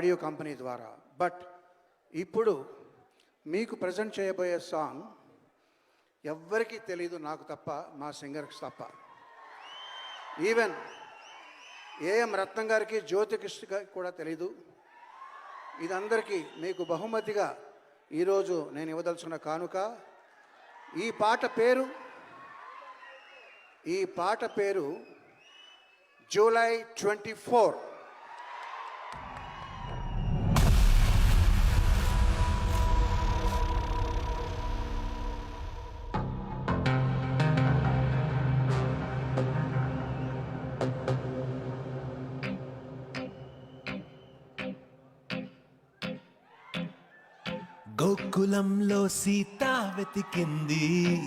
Audio company ద్వారా. But ఇప్పుడు మీకు ప్రజెంట్ చేయబోయే సాంగ్ ఎవ్వరికీ తెలియదు నాకు తప్ప మా సింగర్కి తప్ప. ఈవెన్ ఏఎం రత్నం గారికి జ్యోతికృష్ణ కూడా తెలీదు. ఇదందరికీ మీకు బహుమతిగా ఈరోజు నేను ఇవ్వదలుచుకున్న కానుక. ఈ పాట పేరు ఈ పాట పేరు జూలై ట్వంటీ ఫోర్. గోకులంలో సీత వెతికింది.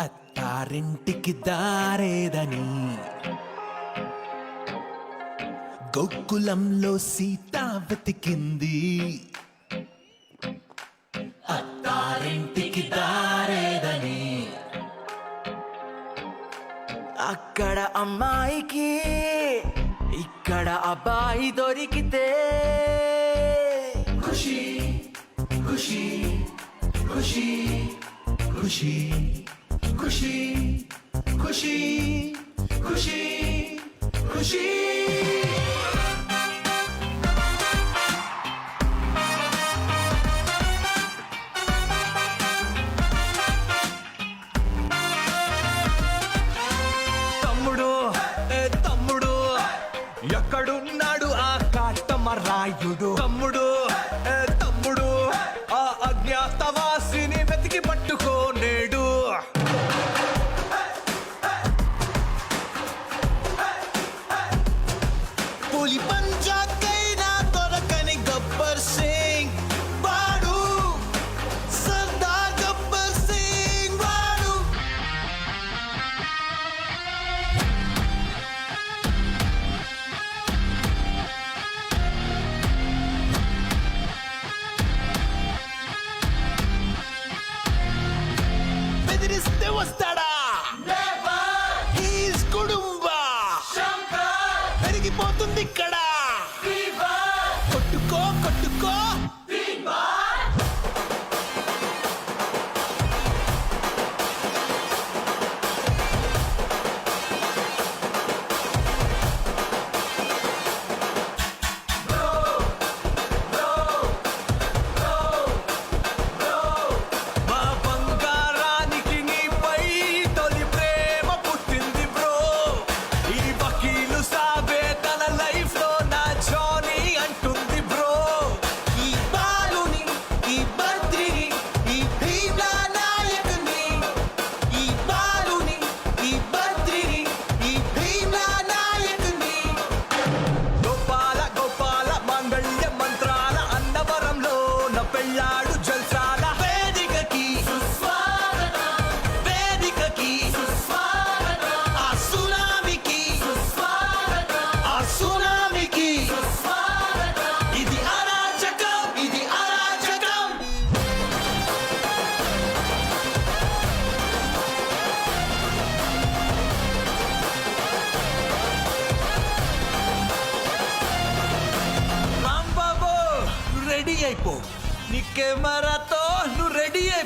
అత్తారింటికి దారేదని. గోకులంలో సీత వెతికింది. అత్తారింటికి దారేదని. అక్కడ అమ్మాయికి ఇక్కడ అబ్బాయి దొరికితే. খুশি খুশি খুশি খুশি খুশি খুশি খুশি খুশি। తమ్ముడు deus te abençoe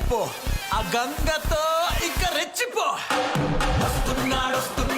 రెచ్చిపో ఆ గంగతో ఇక రెచ్చిపో. వస్తున్నాడు వస్తున్నాడు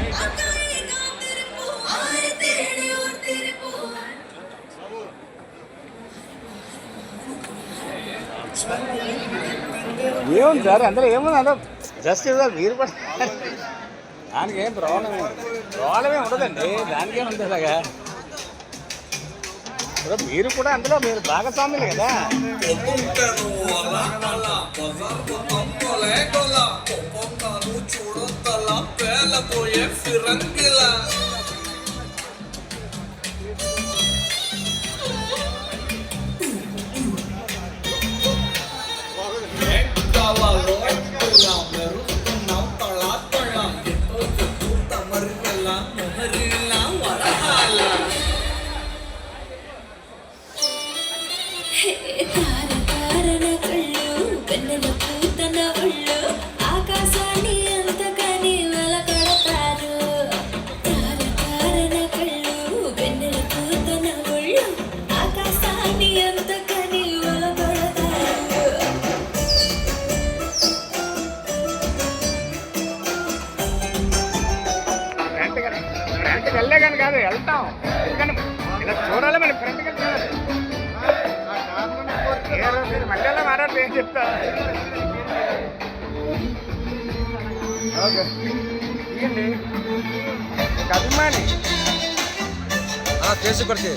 ఏముంది సార్? అందరూ ఏముంది? అందరూ జస్ట్ మీరు కూడా దానికి ఏం ప్రాబ్లం ప్రాబ్లం ఏం ఉండదండి. దానికి ఏం ఉంటుంది అలాగా? ఇప్పుడు మీరు కూడా అందులో మీరు భాగస్వాములు కదా? తార ఆకాశాన్ని అంతకని వెలకడతారు ఫ్రంట్కి ఫ్రంట్కి వెళ్ళే కానీ కాదు వెళ్తాం. ఎందుకని? ఇలా చూడాలి మన రోజు మీరు మళ్ళీ ఎలా మాట్లాడితే ఏం చెప్తా. ఓకే. అభిమాని. కేసు కొడితే.